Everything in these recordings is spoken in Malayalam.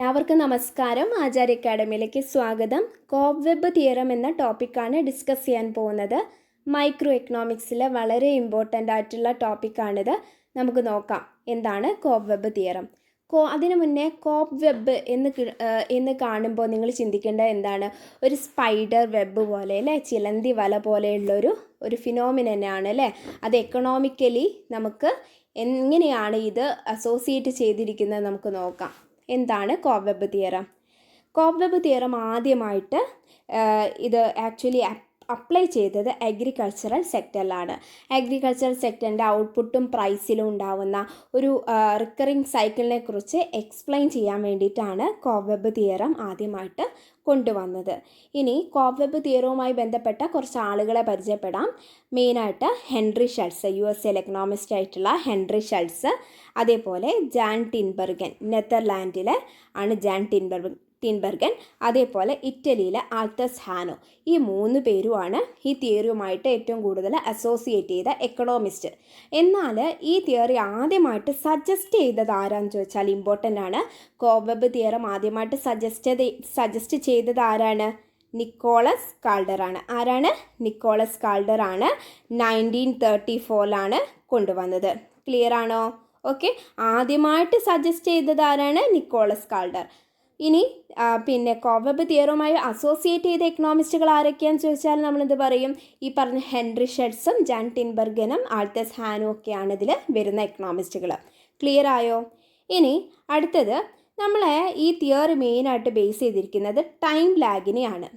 എല്ലാവർക്കും നമസ്കാരം. ആചാര്യ അക്കാഡമിയിലേക്ക് സ്വാഗതം. കോബ് വെബ് തിയറം എന്ന ടോപ്പിക്കാണ് ഡിസ്കസ് ചെയ്യാൻ പോകുന്നത്. മൈക്രോ എക്കണോമിക്സിലെ വളരെ ഇമ്പോർട്ടന്റ് ആയിട്ടുള്ള ടോപ്പിക്കാണിത്. നമുക്ക് നോക്കാം എന്താണ് കോബ് വെബ് തിയറം. കോ അതിനു മുന്നേ കോബ് വെബ് എന്ന് എന്ന് കാണുമ്പോൾ നിങ്ങൾ ചിന്തിക്കേണ്ടത് എന്താണ്? ഒരു സ്പൈഡർ വെബ് പോലെ അല്ലേ? ചിലന്തി വല പോലെയുള്ളൊരു ഒരു ഫിനോമിനാണ് അല്ലേ? അത് എക്കണോമിക്കലി നമുക്ക് എങ്ങനെയാണ് ഇത് അസോസിയേറ്റ് ചെയ്തിരിക്കുന്നത് നമുക്ക് നോക്കാം. എന്താണ് കോവെബ് തിയറം? കോവെബ് തിയറം ആദ്യമായിട്ട് ഇത് ആക്ച്വലി അപ്ലൈ ചെയ്തത് അഗ്രികൾച്ചറൽ സെക്ടറിലാണ് അഗ്രികൾച്ചറൽ സെക്ടറിന്റെ ഔട്ട്പുട്ടും പ്രൈസിലും ഉണ്ടാവുന്ന ഒരു റിക്കറിങ് സൈക്കിളിനെ കുറിച്ച് എക്സ്പ്ലെയിൻ ചെയ്യാൻ വേണ്ടിയിട്ടാണ് കോവെബ് തിയറം ആദ്യമായിട്ട് കൊണ്ടുവന്നത്. ഇനി കോബ് തിയറവുമായി ബന്ധപ്പെട്ട കുറച്ച് ആളുകളെ പരിചയപ്പെടാം. മെയിനായിട്ട് Henry Schultz U S L economist ആയിട്ടുള്ള ഹെൻറി ഷൾസ് അതേപോലെ ജാൻ ടിൻബർഗൻ നെതർലാൻഡിലെ ആണ് ജാൻ ടിൻബർഗ് ടിൻബർഗൻ അതേപോലെ ഇറ്റലിയിലെ ആൽത്തസ് ഹാനോ. ഈ മൂന്ന് പേരുമാണ് ഈ തിയറിയുമായിട്ട് ഏറ്റവും കൂടുതൽ അസോസിയേറ്റ് ചെയ്ത എക്കണോമിസ്റ്റ് എന്നാൽ ഈ തിയറി ആദ്യമായിട്ട് സജസ്റ്റ് ചെയ്തത് ആരാന്ന് ചോദിച്ചാൽ ഇമ്പോർട്ടന്റ് ആണ്. കോബബ് തിയറം ആദ്യമായിട്ട് സജസ്റ്റ് സജസ്റ്റ് ചെയ്തത് ആരാണ്? നിക്കോളസ് ആണ്. ആരാണ്? നിക്കോളസ് കാൾഡറാണ് നയന്റീൻ തേർട്ടി ഫോറിലാണ് കൊണ്ടുവന്നത്. ക്ലിയർ ആണോ? ഓക്കെ ആദ്യമായിട്ട് സജസ്റ്റ് ചെയ്തത് ആരാണ്? Nicholas Kaldor. ഇനി പിന്നെ കോവബ് തിയറുമായി അസോസിയേറ്റ് ചെയ്ത എക്കണോമിസ്റ്റുകൾ ആരൊക്കെയാണെന്ന് ചോദിച്ചാൽ നമ്മളെന്ത് പറയും? ഈ പറഞ്ഞ ഹെൻറി ഷെഡ്സും ജാൻ ടിൻബർഗനും ആൾത്തസ് ഹാനും ഒക്കെയാണ് ഇതിൽ വരുന്ന എക്കണോമിസ്റ്റുകൾ ക്ലിയർ ആയോ? ഇനി അടുത്തത് നമ്മളെ ഈ തിയറി മെയിനായിട്ട് ബേസ് ചെയ്തിരിക്കുന്നത് ടൈം ലാഗിനെയാണ്.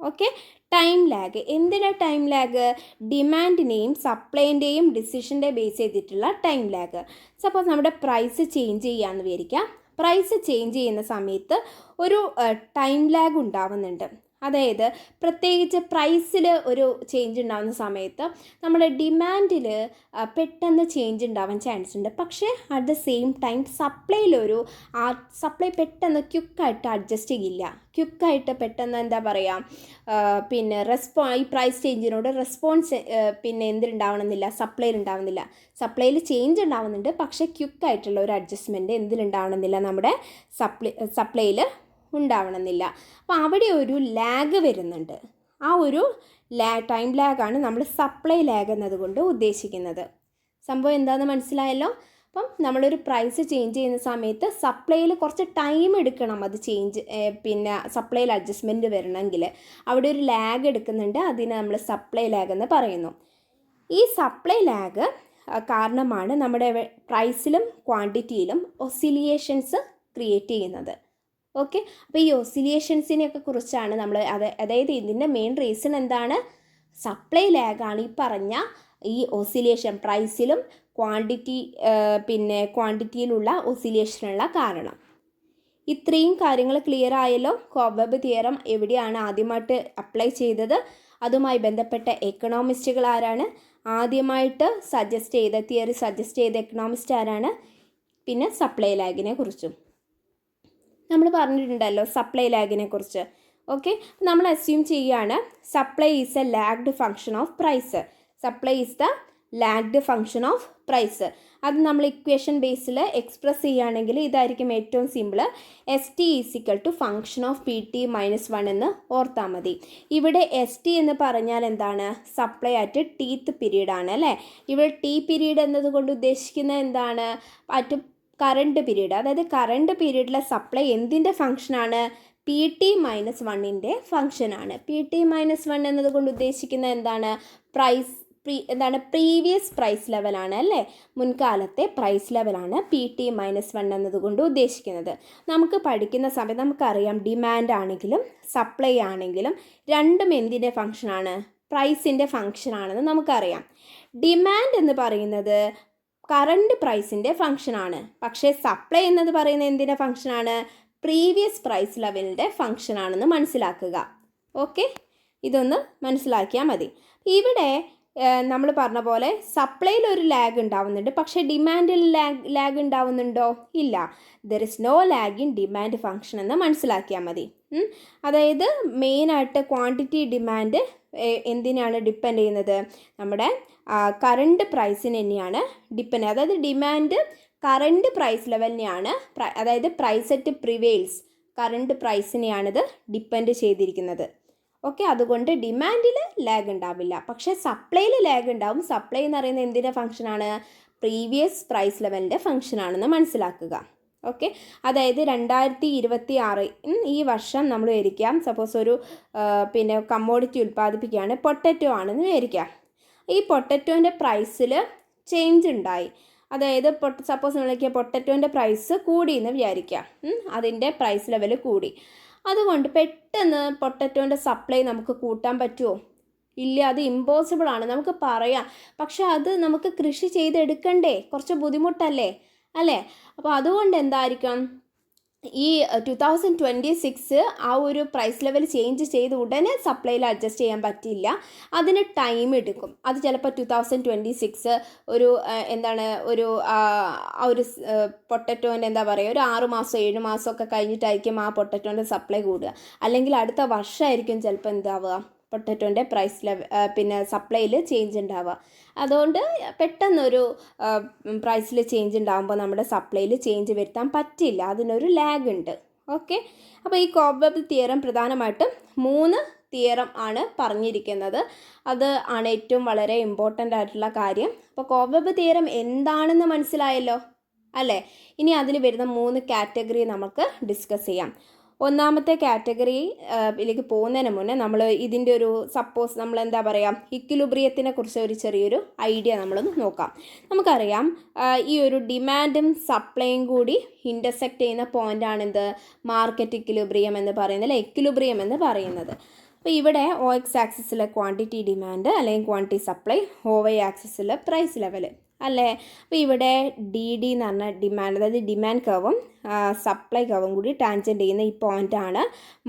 Okay time lag. എന്തിനാ ടൈം ലാഗ്? ഡിമാൻഡിനെയും സപ്ലൈന്റെയും ഡിസിഷന്റെ ബേസ് ചെയ്തിട്ടുള്ള ടൈം ലാഗ്. സപ്പോസ് നമ്മുടെ പ്രൈസ് ചേഞ്ച് ചെയ്യാമെന്ന് വിചാരിക്കാം. പ്രൈസ് ചേഞ്ച് ചെയ്യുന്ന സമയത്ത് ഒരു ടൈം ലാഗ് ഉണ്ടാവുന്നുണ്ട്. അതായത് പ്രത്യേകിച്ച് പ്രൈസിൽ ഒരു ചേഞ്ച് ഉണ്ടാകുന്ന സമയത്ത് നമ്മുടെ ഡിമാൻഡിൽ പെട്ടെന്ന് ചേഞ്ച് ഉണ്ടാവാൻ ചാൻസ് ഉണ്ട്. പക്ഷേ അറ്റ് ദ സെയിം ടൈം സപ്ലൈയിലൊരു ആ സപ്ലൈ പെട്ടെന്ന് ക്യുക്കായിട്ട് അഡ്ജസ്റ്റ് ചെയ്യില്ല. ക്യുക്കായിട്ട് പെട്ടെന്ന് എന്താ പറയുക പിന്നെ റെസ്പോ ഈ പ്രൈസ് ചേഞ്ചിനോട് റെസ്പോൺസ് പിന്നെ എന്തിലുണ്ടാവണമെന്നില്ല സപ്ലൈയിൽ ഉണ്ടാവുന്നില്ല സപ്ലൈയിൽ ചേഞ്ച് ഉണ്ടാവുന്നുണ്ട് പക്ഷേ ക്യുക്കായിട്ടുള്ള ഒരു അഡ്ജസ്റ്റ്മെന്റ് എന്തിലുണ്ടാവണമെന്നില്ല നമ്മുടെ സപ്ലൈ സപ്ലൈയിൽ ഉണ്ടാവണമെന്നില്ല. അപ്പോൾ അവിടെ ഒരു ലാഗ് വരുന്നുണ്ട്. ആ ഒരു ലാ ടൈം ലാഗാണ് നമ്മൾ സപ്ലൈ ലാഗ് എന്നതുകൊണ്ട് ഉദ്ദേശിക്കുന്നത്. സംഭവം എന്താണെന്ന് മനസ്സിലായല്ലോ? അപ്പം നമ്മളൊരു പ്രൈസ് ചേഞ്ച് ചെയ്യുന്ന സമയത്ത് സപ്ലൈയിൽ കുറച്ച് ടൈം എടുക്കണം അത് ചേഞ്ച് പിന്നെ സപ്ലൈയിൽ അഡ്ജസ്റ്റ്മെന്റ് വരണമെങ്കിൽ. അവിടെ ഒരു ലാഗ് എടുക്കുന്നുണ്ട് അതിനെ നമ്മൾ സപ്ലൈ ലാഗ് എന്ന് പറയുന്നു. ഈ സപ്ലൈ ലാഗ് കാരണമാണ് നമ്മുടെ പ്രൈസിലും ക്വാണ്ടിറ്റിയിലും ഒസിലിയേഷൻസ് ക്രിയേറ്റ് ചെയ്യുന്നത്. ഓക്കെ അപ്പോൾ ഈ ഒസിലിയേഷൻസിനെയൊക്കെ കുറിച്ചാണ് നമ്മൾ അത് അതായത് ഇതിന്റെ മെയിൻ റീസൺ എന്താണ്? സപ്ലൈ ലാഗാണ് ഈ പറഞ്ഞ ഈ ഒസിലിയേഷൻ പ്രൈസിലും ക്വാണ്ടിറ്റി പിന്നെ ക്വാണ്ടിറ്റിയിലുള്ള ഒസിലിയേഷനുള്ള കാരണം. ഇത്രയും കാര്യങ്ങൾ ക്ലിയർ ആയല്ലോ? കോബബ് തിയറം എവിടെയാണ് ആദ്യമായിട്ട് അപ്ലൈ ചെയ്തത്? അതുമായി ബന്ധപ്പെട്ട എക്കണോമിസ്റ്റുകൾ ആരാണ്? ആദ്യമായിട്ട് സജസ്റ്റ് ചെയ്ത തിയറി സജസ്റ്റ് ചെയ്ത എക്കണോമിസ്റ്റ് ആരാണ്? പിന്നെ സപ്ലൈ ലാഗിനെ കുറിച്ചും. പറഞ്ഞിട്ടുണ്ടല്ലോ സപ്ലൈ ലാഗിനെ കുറിച്ച്. ഓക്കെ നമ്മൾ അസ്യൂം ചെയ്യുകയാണ് supply is a lagged function of price supply is the lagged function of price അത് നമ്മൾ ഇക്വേഷൻ ബേസിൽ എക്സ്പ്രസ് ചെയ്യുകയാണെങ്കിൽ ഇതായിരിക്കും ഏറ്റവും simple S T is equal to function of P T minus one എന്ന് ഓർത്താൽ മതി. ഇവിടെ എസ് ടി എന്ന് പറഞ്ഞാൽ എന്താണ്? സപ്ലൈ അറ്റ് ടീത്ത് പീരീഡ് ആണ് അല്ലേ? ഇവിടെ ടി പീരീഡ് എന്നതുകൊണ്ട് ഉദ്ദേശിക്കുന്നത് എന്താണ്? അറ്റ് കറണ്ട് പീരീഡ് അതായത് കറണ്ട് പീരീഡിലെ സപ്ലൈ എന്തിന്റെ ഫംഗ്ഷനാണ് പി ടി മൈനസ് വണ്ണിന്റെ ഫംഗ്ഷനാണ് പി ടി മൈനസ് വൺ എന്നതുകൊണ്ട് ഉദ്ദേശിക്കുന്നത് എന്താണ്? പ്രൈസ് പ്രീ എന്താണ്? പ്രീവിയസ് പ്രൈസ് ലെവലാണ് അല്ലേ? മുൻകാലത്തെ പ്രൈസ് ലെവലാണ് പി ടി മൈനസ് വൺ എന്നതുകൊണ്ട് ഉദ്ദേശിക്കുന്നത്. നമുക്ക് പഠിക്കുന്ന സമയത്ത് നമുക്കറിയാം ഡിമാൻഡ് ആണെങ്കിലും സപ്ലൈ ആണെങ്കിലും രണ്ടും എന്തിന്റെ ഫംഗ്ഷനാണ് പ്രൈസിന്റെ ഫംഗ്ഷനാണെന്ന് നമുക്കറിയാം. ഡിമാൻഡ് എന്ന് പറയുന്നത് കറണ്ട് പ്രൈസിന്റെ ഫങ്ഷനാണ് പക്ഷേ സപ്ലൈ എന്നത് പറയുന്നത് എന്തിന്റെ ഫങ്ഷനാണ് പ്രീവിയസ് പ്രൈസ് ലെവലിന്റെ ഫങ്ഷനാണെന്ന് മനസ്സിലാക്കുക. ഓക്കെ ഇതൊന്ന് മനസ്സിലാക്കിയാൽ മതി. ഇവിടെ നമ്മൾ പറഞ്ഞ പോലെ സപ്ലൈയിൽ ഒരു ലാഗ് ഉണ്ടാവുന്നുണ്ട്. പക്ഷേ ഡിമാൻഡിൽ ലാഗ് ലാഗ് ഉണ്ടാവുന്നുണ്ടോ? ഇല്ല. There is no lag in demand function എന്ന് മനസ്സിലാക്കിയാൽ മതി. അതായത് മെയിനായിട്ട് ക്വാണ്ടിറ്റി ഡിമാൻഡ് എന്തിനാണ് ഡിപ്പെൻഡ് ചെയ്യുന്നത്? നമ്മുടെ കറണ്ട് പ്രൈസിന് തന്നെയാണ് ഡിപ്പെൻഡ് അതായത് ഡിമാൻഡ് കറണ്ട് പ്രൈസ് ലെവലിനെയാണ് അതായത് പ്രൈസ് അറ്റ് പ്രിവെയിൽസ് കറണ്ട് പ്രൈസിനെയാണിത് ഡിപ്പെൻഡ് ചെയ്തിരിക്കുന്നത്. ഓക്കെ അതുകൊണ്ട് ഡിമാൻഡിൽ ലാഗ് ഉണ്ടാവില്ല. പക്ഷേ സപ്ലൈയിൽ ലാഗ് ഉണ്ടാവും. സപ്ലൈ എന്ന് പറയുന്നത് എന്തിന്റെ ഫംഗ്ഷനാണ് പ്രീവിയസ് പ്രൈസ് ലെവലിന്റെ ഫംഗ്ഷനാണെന്ന് മനസ്സിലാക്കുക. ഓക്കെ അതായത് രണ്ടായിരത്തി ഇരുപത്തി ആറ് ഈ വർഷം നമ്മൾ വിചാരിക്കാം സപ്പോസ് ഒരു പിന്നെ കമ്മോഡിറ്റി ഉൽപ്പാദിപ്പിക്കുകയാണ് പൊട്ടറ്റോ ആണെന്ന് വിചാരിക്കാം ഈ പൊട്ടറ്റോന്റെ പ്രൈസിൽ ചേഞ്ച് ഉണ്ടായി. അതായത് പൊട്ട സപ്പോസ് നമ്മളേക്ക് പൊട്ടറ്റോന്റെ പ്രൈസ് കൂടി എന്ന് വിചാരിക്കാം അതിന്റെ പ്രൈസ് ലെവൽ കൂടി. അതുകൊണ്ട് പെട്ടെന്ന് പൊട്ടറ്റോന്റെ സപ്ലൈ നമുക്ക് കൂട്ടാൻ പറ്റുമോ? ഇല്ല അത് ഇമ്പോസിബിൾ ആണ്. നമുക്ക് പറയാം. പക്ഷെ അത് നമുക്ക് കൃഷി ചെയ്തെടുക്കണ്ടേ? കുറച്ച് ബുദ്ധിമുട്ടല്ലേ? അല്ലേ? അപ്പോൾ അതുകൊണ്ട് എന്തായിരിക്കും ഈ ടു തൗസൻഡ് ട്വന്റി സിക്സ് ആ ഒരു പ്രൈസ് ലെവൽ ചേഞ്ച് ചെയ്ത് ഉടനെ സപ്ലൈയിൽ അഡ്ജസ്റ്റ് ചെയ്യാൻ പറ്റില്ല അതിന് ടൈം എടുക്കും. അത് ചിലപ്പോൾ ടു തൗസൻഡ് ട്വന്റി സിക്സ് ഒരു എന്താണ് ഒരു ആ ഒരു പൊട്ടറ്റോന്റെ എന്താ പറയുക ഒരു ആറു മാസം ഏഴ് മാസമൊക്കെ കഴിഞ്ഞിട്ടായിരിക്കും ആ പൊട്ടറ്റോന്റെ സപ്ലൈ കൂടുക. അല്ലെങ്കിൽ അടുത്ത വർഷമായിരിക്കും ചിലപ്പോൾ എന്താവുക. പൊട്ടറ്റോന്റെ പ്രൈസ് ലെവൽ പിന്നെ സപ്ലൈയിൽ ചേഞ്ച് ഉണ്ടാവുക അതുകൊണ്ട് പെട്ടെന്നൊരു പ്രൈസിൽ ചേഞ്ച് ഉണ്ടാകുമ്പോൾ നമ്മുടെ സപ്ലൈയിൽ ചേഞ്ച് വരുത്താൻ പറ്റില്ല അതിനൊരു ലാഗ് ഉണ്ട് ഓക്കെ അപ്പോൾ ഈ കോബബ് തിയറം പ്രധാനമായിട്ടും മൂന്ന് തിയറം ആണ് പറഞ്ഞിരിക്കുന്നത്. അത് ആണ് ഏറ്റവും വളരെ ഇമ്പോർട്ടന്റ് ആയിട്ടുള്ള കാര്യം. അപ്പോൾ കോബബ് തിയറം എന്താണെന്ന് മനസ്സിലായല്ലോ? അല്ലേ? ഇനി അതിൽ വരുന്ന മൂന്ന് കാറ്റഗറി നമുക്ക് ഡിസ്കസ് ചെയ്യാം. ഒന്നാമത്തെ കാറ്റഗറി ഇതിലേക്ക് പോകുന്നതിന് മുന്നേ നമ്മൾ ഇതിന്റെ ഒരു സപ്പോസ് നമ്മൾ എന്താ പറയുക ഇക്വിലിബ്രിയത്തിനെ കുറിച്ച് ഒരു ചെറിയൊരു ഐഡിയ നമ്മളൊന്ന് നോക്കാം. നമുക്കറിയാം ഈ ഒരു ഡിമാൻഡും സപ്ലൈയും കൂടി ഇന്റർസെക്റ്റ് ചെയ്യുന്ന പോയിന്റാണ് എന്ത്? മാർക്കറ്റ് ഇക്വിലിബ്രിയം എന്ന് പറയുന്നത് അല്ലെ? എക്വിലിബ്രിയം എന്ന് പറയുന്നത്. അപ്പോൾ ഇവിടെ ഒ എക്സ് ആക്സിസിലെ ക്വാണ്ടിറ്റി ഡിമാൻഡ് അല്ലെങ്കിൽ ക്വാണ്ടിറ്റി സപ്ലൈ ഒ വൈ ആക്സിസിലെ പ്രൈസ് ലെവൽ അല്ലേ? അപ്പോൾ ഇവിടെ ഡി ഡി എന്ന് പറഞ്ഞ ഡിമാൻഡ് അതായത് ഡിമാൻഡ് കർവും സപ്ലൈ കവും കൂടി ടാൻജന്റ് ചെയ്യുന്ന ഈ പോയിന്റാണ്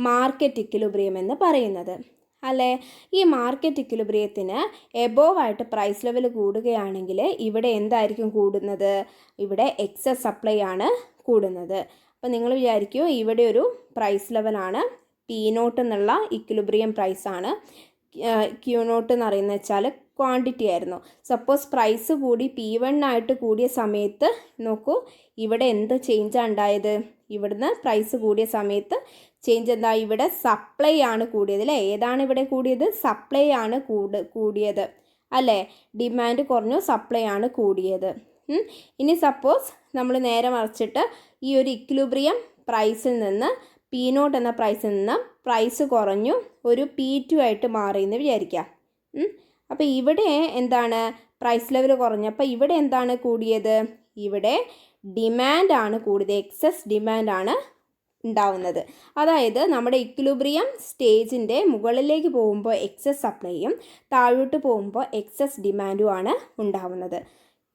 മാർക്കറ്റ് ഇക്വിലിബ്രിയം എന്ന് പറയുന്നത്. അല്ലേ? ഈ മാർക്കറ്റ് ഇക്വിലിബ്രിയത്തിന് എബോവ് ആയിട്ട് പ്രൈസ് ലെവൽ കൂടുകയാണെങ്കിൽ ഇവിടെ എന്തായിരിക്കും കൂടുന്നത്? ഇവിടെ എക്സസ് സപ്ലൈ ആണ് കൂടുന്നത്. അപ്പോൾ നിങ്ങൾ വിചാരിക്കൂ ഇവിടെ ഒരു പ്രൈസ് ലെവലാണ് പി നോട്ട് എന്നുള്ള ഇക്വിലിബ്രിയം പ്രൈസാണ് ക്യൂ നോട്ട് എന്ന് പറയുന്നത് വെച്ചാൽ ക്വാണ്ടിറ്റി ആയിരുന്നു. സപ്പോസ് പ്രൈസ് കൂടി പി വൺ ആയിട്ട് കൂടിയ സമയത്ത് നോക്കൂ ഇവിടെ എന്ത് ചേഞ്ചാണ് ഉണ്ടായത്? ഇവിടുന്ന് പ്രൈസ് കൂടിയ സമയത്ത് ചേഞ്ച് എന്താ? ഇവിടെ സപ്ലൈ ആണ് കൂടിയത് അല്ലേ? ഏതാണ് ഇവിടെ കൂടിയത്? സപ്ലൈ ആണ് കൂട് കൂടിയത്. അല്ലേ? ഡിമാൻഡ് കുറഞ്ഞു സപ്ലൈ ആണ് കൂടിയത്. ഇനി സപ്പോസ് നമ്മൾ നേരെ മറിച്ചിട്ട് ഈ ഒരു ഇക്ലുബ്രിയം പ്രൈസിൽ നിന്ന് പി നോട്ട് എന്ന പ്രൈസിൽ നിന്ന് പ്രൈസ് കുറഞ്ഞു ഒരു പി ടു ആയിട്ട് മാറിയെന്ന് വിചാരിക്കാം. അപ്പോൾ ഇവിടെ എന്താണ്? പ്രൈസ് ലെവൽ കുറഞ്ഞപ്പോൾ ഇവിടെ എന്താണ് കൂടിയത്? ഇവിടെ ഡിമാൻഡാണ് കൂടിയത്. എക്സസ് ഡിമാൻഡാണ് ഉണ്ടാവുന്നത്. അതായത് നമ്മുടെ ഇക്വിലിബ്രിയം സ്റ്റേജിന്റെ മുകളിലേക്ക് പോകുമ്പോൾ എക്സസ് സപ്ലൈയും താഴോട്ട് പോകുമ്പോൾ എക്സസ് ഡിമാൻഡുമാണ് ഉണ്ടാവുന്നത്.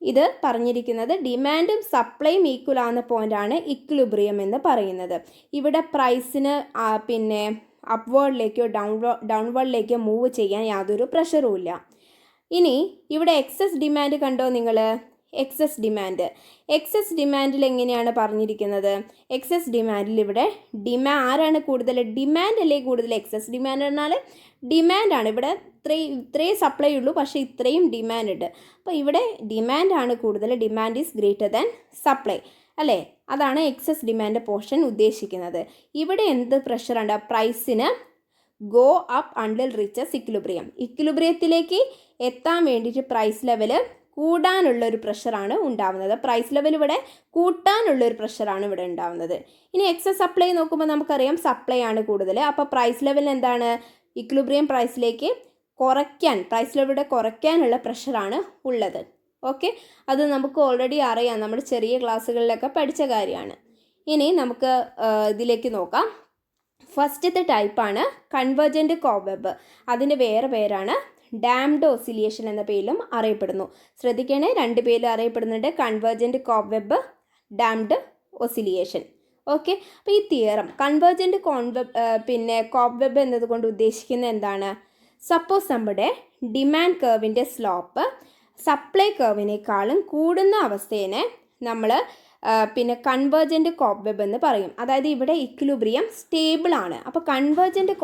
ഇത് പറഞ്ഞിരിക്കുന്നത് ഡിമാൻഡും സപ്ലൈയും ഈക്വൽ ആവുന്ന പോയിന്റാണ് ഇക്വിലിബ്രിയം എന്ന് പറയുന്നത്. ഇവിടെ പ്രൈസിന് പിന്നെ അപ്വേർഡിലേക്കോ ഡൗൺ ഡൗൺവേർഡിലേക്കോ മൂവ് ചെയ്യാൻ യാതൊരു പ്രഷറും ഇല്ല. ഇനി ഇവിടെ എക്സസ് ഡിമാൻഡ് കണ്ടോ നിങ്ങൾ എക്സസ് ഡിമാൻഡ് എക്സസ് ഡിമാൻഡിൽ എങ്ങനെയാണ് പറഞ്ഞിരിക്കുന്നത്? എക്സസ് ഡിമാൻഡിൽ ഇവിടെ ഡിമാ ആരാണ് കൂടുതൽ ഡിമാൻഡ് അല്ലേ കൂടുതൽ എക്സസ് ഡിമാൻഡ് എന്നാൽ ഡിമാൻഡാണ് ഇവിടെ ഇത്രയും ഇത്രയും സപ്ലൈ ഉള്ളൂ പക്ഷേ ഇത്രയും ഡിമാൻഡ് ഉണ്ട്. അപ്പോൾ ഇവിടെ ഡിമാൻഡാണ് കൂടുതൽ demand is greater than supply അല്ലേ? അതാണ് എക്സസ് ഡിമാൻഡ് പോർഷൻ ഉദ്ദേശിക്കുന്നത്. ഇവിടെ എന്ത് പ്രഷറുണ്ട് പ്രൈസിന് go up until reaches equilibrium ഇക്വിലിബ്രിയത്തിലേക്ക് എത്താൻ വേണ്ടിയിട്ട് പ്രൈസ് ലെവൽ കൂടാനുള്ള ഒരു പ്രഷറാണ് ഉണ്ടാവുന്നത്. പ്രൈസ് ലെവൽ ഇവിടെ കൂട്ടാനുള്ള ഒരു പ്രഷറാണ് ഇവിടെ ഉണ്ടാവുന്നത്. ഇനി എക്സസ് സപ്ലൈ നോക്കുമ്പോൾ നമുക്കറിയാം സപ്ലൈ ആണ് കൂടുതൽ അപ്പോൾ പ്രൈസ് ലെവൽ എന്താണ്? ഇക്വിലിബ്രിയം പ്രൈസിലേക്ക് കുറയ്ക്കാൻ പ്രൈസ് ലെവലിവിടെ കുറയ്ക്കാനുള്ള പ്രഷറാണ് ഉള്ളത്. ഓക്കെ അത് നമുക്ക് ഓൾറെഡി അറിയാം. നമ്മുടെ ചെറിയ ക്ലാസ്സുകളിലൊക്കെ പഠിച്ച കാര്യമാണ്. ഇനി നമുക്ക് ഇതിലേക്ക് നോക്കാം. ഫസ്റ്റത്തെ ടൈപ്പാണ് കൺവേർജന്റ് കോവെബ് അതിന്റെ വേറെ പേരാണ് ഡാംഡ് ഓസിലിയേഷൻ എന്ന പേരിലും അറിയപ്പെടുന്നു. ശ്രദ്ധിക്കണേ രണ്ട് പേരിൽ അറിയപ്പെടുന്നുണ്ട് convergent cobweb damped oscillation okay അപ്പോൾ ഈ തിയറം കൺവേർജന്റ് കോൺവെബ് പിന്നെ കോവെബ് എന്നതുകൊണ്ട് ഉദ്ദേശിക്കുന്നത് എന്താണ്? സപ്പോസ് നമ്മുടെ ഡിമാൻഡ് കർവിന്റെ സ്ലോപ്പ് സപ്ലൈ കർവിനേക്കാളും കൂടുന്ന അവസ്ഥേനെ നമ്മൾ പിന്നെ കൺവേർജന്റ് കോപ്പ് വെബ് എന്ന് പറയും. അതായത് ഇവിടെ ഇക്വിലിബ്രിയം സ്റ്റേബിൾ ആണ്. അപ്പോൾ കൺവേർജന്റ്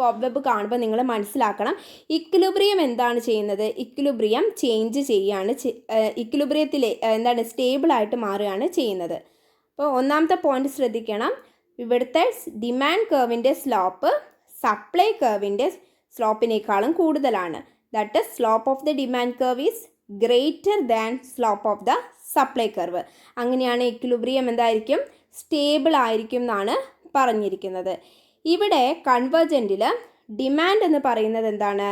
കോപ്പ് വെബ് കാണുമ്പോൾ നിങ്ങൾ മനസ്സിലാക്കണം ഇക്വിലിബ്രിയം എന്താണ് ചെയ്യുന്നത്? ഇക്വിലിബ്രിയം ചേഞ്ച് ചെയ്യുകയാണ് ഇക്വിലിബ്രിയത്തിൽ എന്താണ് സ്റ്റേബിളായിട്ട് മാറുകയാണ് ചെയ്യുന്നത്. അപ്പോൾ ഒന്നാമത്തെ പോയിന്റ് ശ്രദ്ധിക്കണം. ഇവിടുത്തെ ഡിമാൻഡ് കർവിന്റെ സ്ലോപ്പ് സപ്ലൈ കർവിന്റെ സ്ലോപ്പിനേക്കാളും കൂടുതലാണ്. That slope of the demand curve is greater than slope of the supply curve അങ്ങനെയാണ് ഇക്വിലിബ്രിയം എന്തായിരിക്കും? സ്റ്റേബിൾ ആയിരിക്കും എന്നാണ് പറഞ്ഞിരിക്കുന്നത്. ഇവിടെ കൺവേർജന്റിൽ ഡിമാൻഡ് എന്ന് പറയുന്നത് എന്താണ്?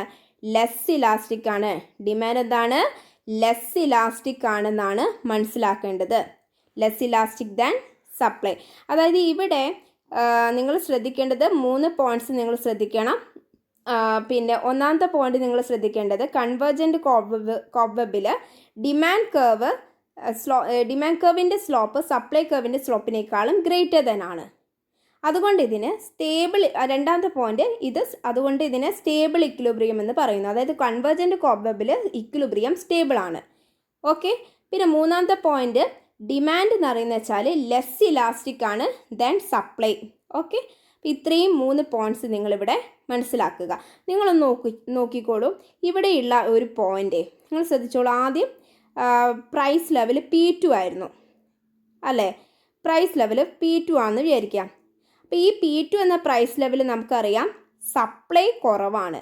ലെസ് ഇലാസ്റ്റിക് ആണ്. ഡിമാൻഡ് എന്താണ്? ലെസ് ഇലാസ്റ്റിക് ആണെന്നാണ് മനസ്സിലാക്കേണ്ടത്. ലെസ് ഇലാസ്റ്റിക് ദാൻ സപ്ലൈ അതായത് ഇവിടെ നിങ്ങൾ ശ്രദ്ധിക്കേണ്ടത് മൂന്ന് പോയിന്റ്സ് നിങ്ങൾ ശ്രദ്ധിക്കണം. പിന്നെ ഒന്നാമത്തെ പോയിന്റ് നിങ്ങൾ ശ്രദ്ധിക്കേണ്ടത് കൺവേർജന്റ് കോബ് കോബബിൽ ഡിമാൻഡ് കർവ് സ്ലോ ഡിമാൻഡ് കർവിന്റെ സ്ലോപ്പ് സപ്ലൈ കർവിന്റെ സ്ലോപ്പിനേക്കാളും ഗ്രേറ്റർ ദൻ ആണ്. അതുകൊണ്ട് ഇതിന് സ്റ്റേബിൾ രണ്ടാമത്തെ പോയിന്റ് ഇത് അതുകൊണ്ട് ഇതിനെ സ്റ്റേബിൾ ഇക്വിലിബ്രിയം എന്ന് പറയുന്നു. അതായത് കൺവേർജന്റ് കോബബിൽ ഇക്വിലിബ്രിയം സ്റ്റേബിൾ ആണ്. ഓക്കെ പിന്നെ മൂന്നാമത്തെ പോയിന്റ് ഡിമാൻഡ് എന്ന് പറയുന്നത് വെച്ചാൽ ലെസ് ഇലാസ്റ്റിക് ആണ് ദെൻ സപ്ലൈ ഓക്കെ ഇത്രയും മൂന്ന് പോയിന്റ്സ് നിങ്ങളിവിടെ മനസ്സിലാക്കുക. നിങ്ങളൊന്ന് നോക്കി നോക്കിക്കോളൂ. ഇവിടെയുള്ള ഒരു പോയിന്റ് നിങ്ങൾ ശ്രദ്ധിച്ചോളൂ. ആദ്യം പ്രൈസ് ലെവൽ പി ടു ആയിരുന്നു. അല്ലേ? പ്രൈസ് ലെവൽ പി ടു ആണെന്ന് വിചാരിക്കാം. അപ്പോൾ ഈ പി ടു എന്ന പ്രൈസ് ലെവൽ നമുക്കറിയാം സപ്ലൈ കുറവാണ്.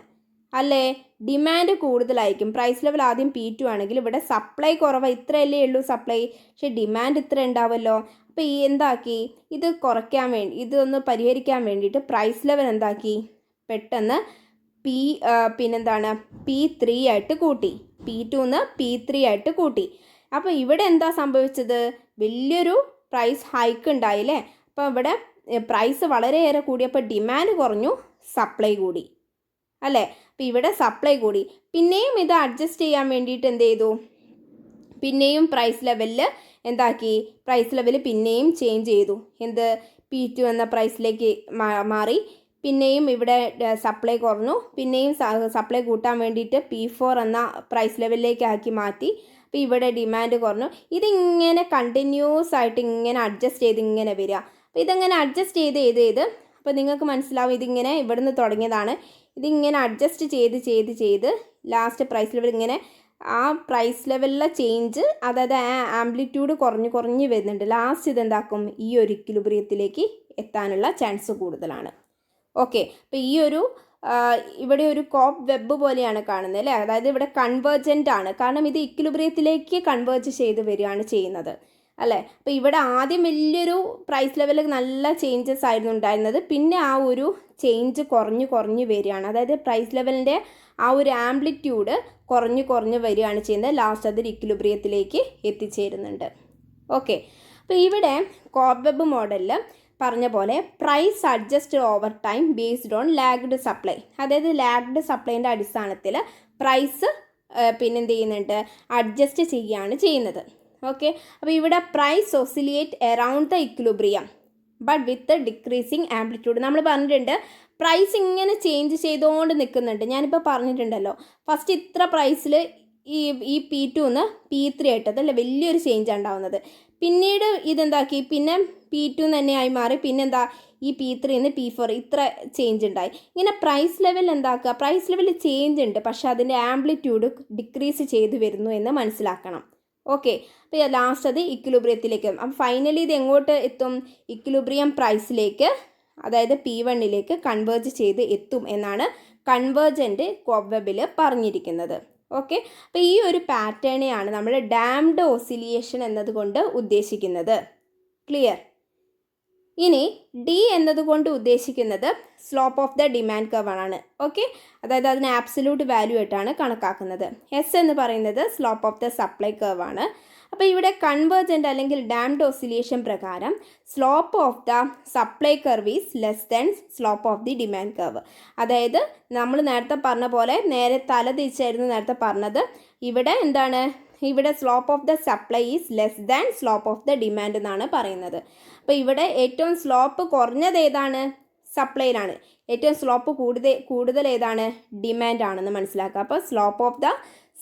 അല്ലേ? ഡിമാൻഡ് കൂടുതലായിരിക്കും. പ്രൈസ് ലെവൽ ആദ്യം പി ടു ആണെങ്കിൽ ഇവിടെ സപ്ലൈ കുറവ് ഇത്രയല്ലേ ഉള്ളൂ സപ്ലൈ പക്ഷേ ഡിമാൻഡ് ഇത്ര ഉണ്ടാവുമല്ലോ അപ്പോൾ ഈ എന്താക്കി? ഇത് കുറയ്ക്കാൻ വേണ്ടി ഇതൊന്ന് പരിഹരിക്കാൻ വേണ്ടിയിട്ട് പ്രൈസ് ലെവൽ എന്താക്കി? പെട്ടെന്ന് പി പിന്നെന്താണ്? പി ത്രീ ആയിട്ട് കൂട്ടി. പി ടുന്ന് പി ത്രീ ആയിട്ട് കൂട്ടി. അപ്പോൾ ഇവിടെ എന്താ സംഭവിച്ചത്? വലിയൊരു പ്രൈസ് ഹൈക്ക് ഉണ്ടായില്ലേ? അപ്പോൾ ഇവിടെ പ്രൈസ് വളരെയേറെ കൂടിയപ്പോൾ ഡിമാൻഡ് കുറഞ്ഞു സപ്ലൈ കൂടി. അല്ലേ? അപ്പോൾ ഇവിടെ സപ്ലൈ കൂടി. പിന്നെയും ഇത് അഡ്ജസ്റ്റ് ചെയ്യാൻ വേണ്ടിയിട്ട് എന്ത് ചെയ്തു? പിന്നെയും പ്രൈസ് ലെവലിൽ എന്താക്കി? പ്രൈസ് ലെവൽ പിന്നെയും ചേഞ്ച് ചെയ്തു. എന്ത്? പി ടു എന്ന പ്രൈസിലേക്ക് മാറി. പിന്നെയും ഇവിടെ സപ്ലൈ കുറഞ്ഞു. പിന്നെയും സപ്ലൈ കൂട്ടാൻ വേണ്ടിയിട്ട് പി ഫോർ എന്ന പ്രൈസ് ലെവലിലേക്ക് ആക്കി മാറ്റി. അപ്പോൾ ഇവിടെ ഡിമാൻഡ് കുറഞ്ഞു. ഇതിങ്ങനെ കണ്ടിന്യൂസ് ആയിട്ട് ഇങ്ങനെ അഡ്ജസ്റ്റ് ചെയ്ത് ഇങ്ങനെ വരിക. അപ്പോൾ ഇതങ്ങനെ അഡ്ജസ്റ്റ് ചെയ്ത് ചെയ്ത് ചെയ്ത് അപ്പോൾ നിങ്ങൾക്ക് മനസ്സിലാവും ഇതിങ്ങനെ ഇവിടുന്ന് തുടങ്ങിയതാണ്. ഇതിങ്ങനെ അഡ്ജസ്റ്റ് ചെയ്ത് ചെയ്ത് ചെയ്ത് ലാസ്റ്റ് പ്രൈസ് ലെവൽ ഇങ്ങനെ ആ പ്രൈസ് ലെവലിലെ ചേഞ്ച് അതായത് ആംപ്ലിറ്റ്യൂഡ് കുറഞ്ഞ് കുറഞ്ഞ് വരുന്നുണ്ട്. ലാസ്റ്റ് ഇതെന്താക്കും? ഈ ഒരു ഇക്വിലിബ്രിയത്തിലേക്ക് എത്താനുള്ള ചാൻസ് കൂടുതലാണ്. ഓക്കെ അപ്പോൾ ഈ ഒരു ഇവിടെ ഒരു കോപ്പ് വെബ് പോലെയാണ് കാണുന്നത് അല്ലേ? അതായത് ഇവിടെ കൺവേർജന്റ് ആണ്. കാരണം ഇത് ഇക്വിലിബ്രിയത്തിലേക്ക് കൺവേർജ് ചെയ്ത് വരികയാണ് ചെയ്യുന്നത് അല്ലേ? അപ്പോൾ ഇവിടെ ആദ്യം വലിയൊരു പ്രൈസ് ലെവലിൽ നല്ല ചേഞ്ചസ് ആയിരുന്നു ഉണ്ടായിരുന്നത്. പിന്നെ ആ ഒരു ചേഞ്ച് കുറഞ്ഞു കുറഞ്ഞു വരികയാണ്. അതായത് പ്രൈസ് ലെവലിന്റെ ആ ഒരു ആംപ്ലിറ്റ്യൂഡ് കുറഞ്ഞു കുറഞ്ഞു വരികയാണ് ചെയ്യുന്നത്. ലാസ്റ്റ് അത് ഇക്വിലിബ്രിയത്തിലേക്ക് എത്തിച്ചേരുന്നുണ്ട്. ഓക്കെ അപ്പോൾ ഇവിടെ വെബ് മോഡലിൽ പറഞ്ഞ പോലെ price adjust over time based on lagged supply അതായത് ലാഗ്ഡ് സപ്ലൈന്റെ അടിസ്ഥാനത്തിൽ പ്രൈസ് പിന്നെന്ത് ചെയ്യുന്നുണ്ട് അഡ്ജസ്റ്റ് ചെയ്യുകയാണ് ചെയ്യുന്നത്. ഓക്കെ അപ്പോൾ ഇവിടെ price oscillate around the equilibrium but with decreasing amplitude നമ്മൾ പറഞ്ഞിട്ടുണ്ട് പ്രൈസ് ഇങ്ങനെ ചേഞ്ച് ചെയ്തുകൊണ്ട് നിൽക്കുന്നുണ്ട് ഞാനിപ്പോൾ പറഞ്ഞിട്ടുണ്ടല്ലോ ഫസ്റ്റ് ഇത്ര പ്രൈസിൽ ഈ ഈ പി ടു നിന്ന് പി ത്രീ ആയിട്ട് അല്ല? വലിയൊരു ചേഞ്ച് ഉണ്ടാവുന്നത്. പിന്നീട് ഇതെന്താക്കി? പിന്നെ പി ടു തന്നെയായി മാറി. പിന്നെന്താ? ഈ പി ത്രീന്ന് പി ഫോർ ഇത്ര ചേഞ്ച് ഉണ്ടായി. ഇങ്ങനെ പ്രൈസ് ലെവൽ എന്താക്കുക? പ്രൈസ് ലെവൽ ചേഞ്ച് ഉണ്ട്. പക്ഷെ അതിന്റെ ആംപ്ലിറ്റ്യൂഡ് ഡിക്രീസ് ചെയ്തു വരുന്നു എന്ന് മനസ്സിലാക്കണം. ഓക്കെ അപ്പോൾ ലാസ്റ്റ് അത് ഇക്വിലിബ്രിയത്തിലേക്ക് അപ്പം ഫൈനലി ഇത് എങ്ങോട്ട് എത്തും? ഇക്വിലിബ്രിയം പ്രൈസിലേക്ക് അതായത് പി വണ്ണിലേക്ക് കൺവേർജ് ചെയ്ത് എത്തും എന്നാണ് കൺവേർജന്റ് കോവബിൽ പറഞ്ഞിരിക്കുന്നത്. ഓക്കെ? അപ്പോൾ ഈ ഒരു പാറ്റേണെയാണ് നമ്മൾ ഡാംഡ് ഓസിലിയേഷൻ എന്നതുകൊണ്ട് ഉദ്ദേശിക്കുന്നത്. ക്ലിയർ ഇനി ഡി എന്നതുകൊണ്ട് ഉദ്ദേശിക്കുന്നത് സ്ലോപ്പ് ഓഫ് ദ ഡിമാൻഡ് കർവാണ് ഓക്കെ? അതായത് അതിന് ആപ്സലൂട്ട് വാല്യൂ ആയിട്ടാണ് കണക്കാക്കുന്നത്. എസ് എന്ന് പറയുന്നത് സ്ലോപ്പ് ഓഫ് ദ സപ്ലൈ കർവാണ് അപ്പോൾ ഇവിടെ കൺവേർജന്റ് അല്ലെങ്കിൽ ഡാംഡ് ഓസിലിയേഷൻ പ്രകാരം slope of the supply curve is less than slope of the demand curve അതായത് നമ്മൾ നേരത്തെ പറഞ്ഞ പോലെ നേരെ തല തിരിച്ചായിരുന്നു നേരത്തെ പറഞ്ഞത്. ഇവിടെ എന്താണ്? ഇവിടെ slope of the supply is less than slope of the demand എന്നാണ് പറയുന്നത്. അപ്പോൾ ഇവിടെ ഏറ്റവും സ്ലോപ്പ് കുറഞ്ഞത് ഏതാണ്? സപ്ലൈയിലാണ് ഏറ്റവും സ്ലോപ്പ് കൂടുതൽ കൂടുതൽ ഏതാണ്? ഡിമാൻഡ് ആണെന്ന് മനസ്സിലാക്കുക. അപ്പോൾ സ്ലോപ്പ് ഓഫ് ദ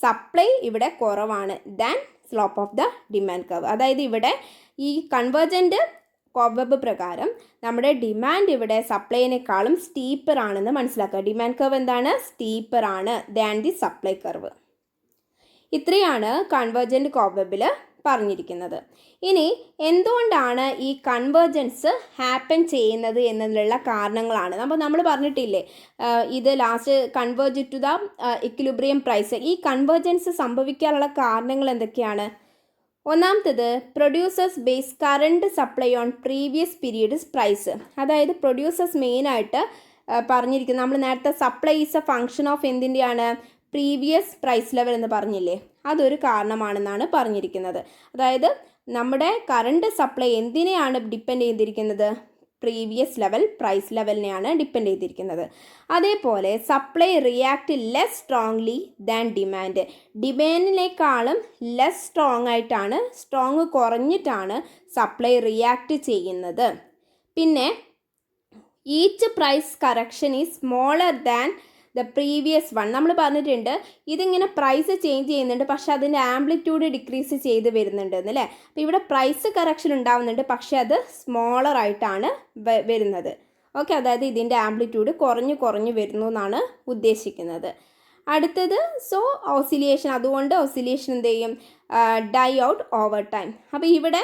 സപ്ലൈ ഇവിടെ കുറവാണ്. Than slope of the demand curve അതായത് ഇവിടെ ഈ കൺവേർജന്റ് കോബബ് പ്രകാരം നമ്മുടെ ഡിമാൻഡ് ഇവിടെ സപ്ലൈനേക്കാളും സ്റ്റീപ്പർ ആണെന്ന് മനസ്സിലാക്കുക. ഡിമാൻഡ് കർവ് എന്താണ്? സ്റ്റീപ്പർ ആണ് ദാൻ ദി സപ്ലൈ കർവ് ഇത്രയാണ് കൺവേർജന്റ് കോബബിൽ പറഞ്ഞിരിക്കുന്നത്. ഇനി എന്തുകൊണ്ടാണ് ഈ കൺവേർജൻസ് ഹാപ്പൻ ചെയ്യുന്നത് എന്നതിലുള്ള കാരണങ്ങളാണ്. അപ്പോൾ നമ്മൾ പറഞ്ഞിട്ടില്ലേ ഇത് last converge to the equilibrium price ഈ കൺവേർജൻസ് സംഭവിക്കാനുള്ള കാരണങ്ങൾ എന്തൊക്കെയാണ്? ഒന്നാമത്തേത് producers base current supply on previous periods price അതായത് പ്രൊഡ്യൂസേഴ്സ് മെയിനായിട്ട് പറഞ്ഞിരിക്കുന്നത് നമ്മൾ നേരത്തെ supply is a function of എന്തിന്റെയാണ്? Previous price level എന്ന് പറഞ്ഞില്ലേ? അതൊരു കാരണമാണെന്നാണ് പറഞ്ഞിരിക്കുന്നത്. അതായത് നമ്മുടെ കറണ്ട് സപ്ലൈ എന്തിനെയാണ് ഡിപ്പെൻഡ് ചെയ്തിരിക്കുന്നത്? പ്രീവിയസ് ലെവൽ പ്രൈസ് ലെവലിനെയാണ് ഡിപ്പെൻഡ് ചെയ്തിരിക്കുന്നത്. അതേപോലെ supply react less strongly than demand ഡിമാൻഡിനേക്കാളും less strong ആയിട്ടാണ് സ്ട്രോങ് കുറഞ്ഞിട്ടാണ് സപ്ലൈ റിയാക്ട് ചെയ്യുന്നത്. പിന്നെ each price correction is smaller than the previous one നമ്മൾ പറഞ്ഞിട്ടുണ്ട് ഇതിങ്ങനെ പ്രൈസ് ചേഞ്ച് ചെയ്യുന്നുണ്ട് പക്ഷേ അതിന്റെ ആംപ്ലിറ്റ്യൂഡ് ഡിക്രീസ് ചെയ്ത് വരുന്നുണ്ട് എന്നല്ലേ? അപ്പോൾ ഇവിടെ പ്രൈസ് കറക്ഷൻ ഉണ്ടാവുന്നുണ്ട് പക്ഷേ അത് സ്മോളർ ആയിട്ടാണ് വരുന്നത്. ഓക്കെ അതായത് ഇതിന്റെ ആംപ്ലിറ്റ്യൂഡ് കുറഞ്ഞു കുറഞ്ഞു വരുന്നു എന്നാണ് ഉദ്ദേശിക്കുന്നത്. അടുത്തത് സോ ഓസിലിയേഷൻ അതുകൊണ്ട് ഓസിലിയേഷൻ എന്ത് ചെയ്യും? ഡൈ ഔട്ട് ഓവർ ടൈം അപ്പോൾ ഇവിടെ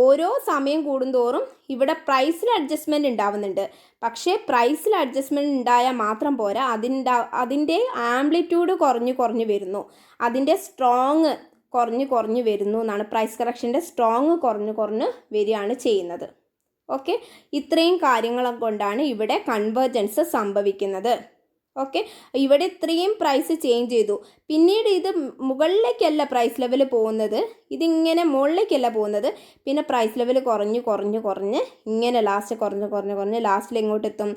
ഓരോ സമയം കൂടുന്തോറും ഇവിടെ പ്രൈസിൽ അഡ്ജസ്റ്റ്മെന്റ് ഉണ്ടാവുന്നുണ്ട്. പക്ഷേ പ്രൈസിൽ അഡ്ജസ്റ്റ്മെന്റ് ഉണ്ടായാൽ മാത്രം പോരാ. അതിന്റെ അതിന്റെ ആംപ്ലിറ്റ്യൂഡ് കുറഞ്ഞു കുറഞ്ഞു വരുന്നു. അതിന്റെ സ്ട്രോങ് കുറഞ്ഞു കുറഞ്ഞു വരുന്നു എന്നാണ് പ്രൈസ് കറക്ഷന്റെ സ്ട്രോങ് കുറഞ്ഞു കുറഞ്ഞ് വരികയാണ് ചെയ്യുന്നത്. ഓക്കെ ഇത്രയും കാര്യങ്ങൾ കൊണ്ടാണ് ഇവിടെ കൺവേർജൻസ് സംഭവിക്കുന്നത്. ഓക്കെ ഇവിടെ ഇത്രയും പ്രൈസ് ചേഞ്ച് ചെയ്തു. പിന്നീട് ഇത് മുകളിലേക്കല്ല പ്രൈസ് ലെവൽ പോകുന്നത്. ഇതിങ്ങനെ മുകളിലേക്കല്ല പോകുന്നത്. പിന്നെ പ്രൈസ് ലെവൽ കുറഞ്ഞ് കുറഞ്ഞ് കുറഞ്ഞ് ഇങ്ങനെ ലാസ്റ്റ് കുറഞ്ഞ് കുറഞ്ഞ് കുറഞ്ഞ് ലാസ്റ്റിൽ എങ്ങോട്ട് എത്തും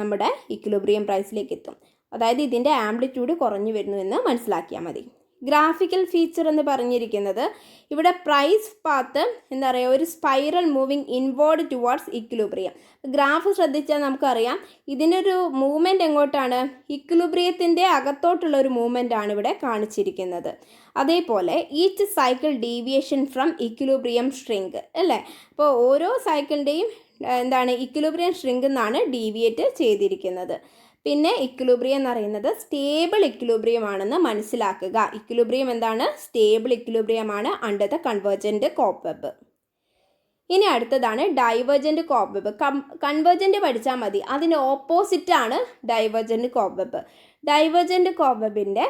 നമ്മുടെ ഇക്വിലിബ്രിയം പ്രൈസിലേക്ക് എത്തും. അതായത് ഇതിന്റെ ആംപ്ലിറ്റ്യൂഡ് കുറഞ്ഞു വരുന്നു എന്ന് മനസ്സിലാക്കിയാൽ മതി. ഗ്രാഫിക്കൽ ഫീച്ചർ എന്ന് പറഞ്ഞിരിക്കുന്നത്. ഇവിടെ പ്രൈസ് പാത്ത് എന്താ പറയുക ഒരു spiral moving inward towards equilibrium graph ശ്രദ്ധിച്ചാൽ നമുക്കറിയാം ഇതിനൊരു മൂവ്മെന്റ് എങ്ങോട്ടാണ്? ഇക്വിലിബ്രിയത്തിന്റെ അകത്തോട്ടുള്ള ഒരു മൂവ്മെന്റ് ആണ് ഇവിടെ കാണിച്ചിരിക്കുന്നത്. അതേപോലെ each cycle deviation from equilibrium shrink അല്ലേ? അപ്പോൾ ഓരോ സൈക്കിളിന്റെയും എന്താണ് ഇക്വിലിബ്രിയം ഷ്രിങ്ക് എന്നാണ് ഡീവിയേറ്റ് ചെയ്തിരിക്കുന്നത്. പിന്നെ ഇക്വിലിബ്രിയം എന്ന് പറയുന്നത് സ്റ്റേബിൾ ഇക്വിലിബ്രിയം ആണെന്ന് മനസ്സിലാക്കുക. ഇക്വിലിബ്രിയം എന്താണ്? സ്റ്റേബിൾ ഇക്വിലിബ്രിയം ആണ് അണ്ടർ ദ കൺവേർജന്റ് കോപ്പബ് ഇനി അടുത്തതാണ് ഡൈവേർജന്റ് കോപ്പബ് കൺവേർജന്റ് പഠിച്ചാൽ മതി. അതിന്റെ ഓപ്പോസിറ്റാണ് ഡൈവേർജന്റ് കോപ്പബ് ഡൈവേർജന്റ് കോപ്പബിന്റെ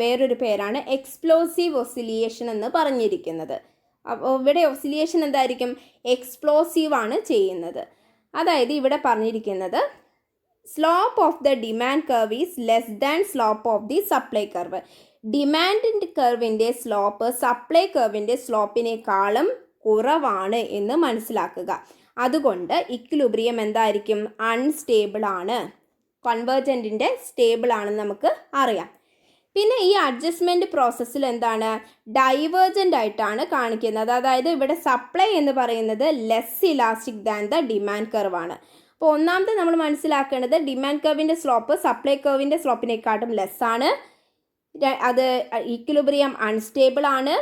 വേറൊരു പേരാണ് എക്സ്പ്ലോസീവ് ഒസിലിയേഷൻ എന്ന് പറഞ്ഞിരിക്കുന്നത്. അപ്പോൾ ഇവിടെ ഒസിലിയേഷൻ എന്തായിരിക്കും? എക്സ്പ്ലോസീവ് ആണ് ചെയ്യുന്നത്. അതായത് ഇവിടെ പറഞ്ഞിരിക്കുന്നത് slope of the demand curve is less than slope of the supply curve ഡിമാൻഡിന്റെ കർവിന്റെ സ്ലോപ്പ് സപ്ലൈ കർവിന്റെ സ്ലോപ്പിനേക്കാളും കുറവാണ് എന്ന് മനസ്സിലാക്കുക. അതുകൊണ്ട് ഇക്വിലിബ്രിയം എന്തായിരിക്കും? അൺസ്റ്റേബിൾ ആണ്. കൺവേർജന്റിന്റെ സ്റ്റേബിൾ ആണെന്ന് നമുക്ക് അറിയാം. പിന്നെ ഈ അഡ്ജസ്റ്റ്മെന്റ് പ്രോസസ്സിൽ എന്താണ്? ഡൈവേർജന്റ് ആയിട്ടാണ് കാണിക്കുന്നത്. അതായത് ഇവിടെ സപ്ലൈ എന്ന് പറയുന്നത് less elastic than the demand കർവാണ് അപ്പോൾ ഒന്നാമത്തെ നമ്മൾ മനസ്സിലാക്കേണ്ടത് ഡിമാൻഡ് കർവിന്റെ സ്ലോപ്പ് സപ്ലൈ കർവിന്റെ സ്ലോപ്പിനെക്കാട്ടും ലെസ്സാണ് അത് ഈക്വിലിബ്രിയം അൺസ്റ്റേബിൾ ആണ്.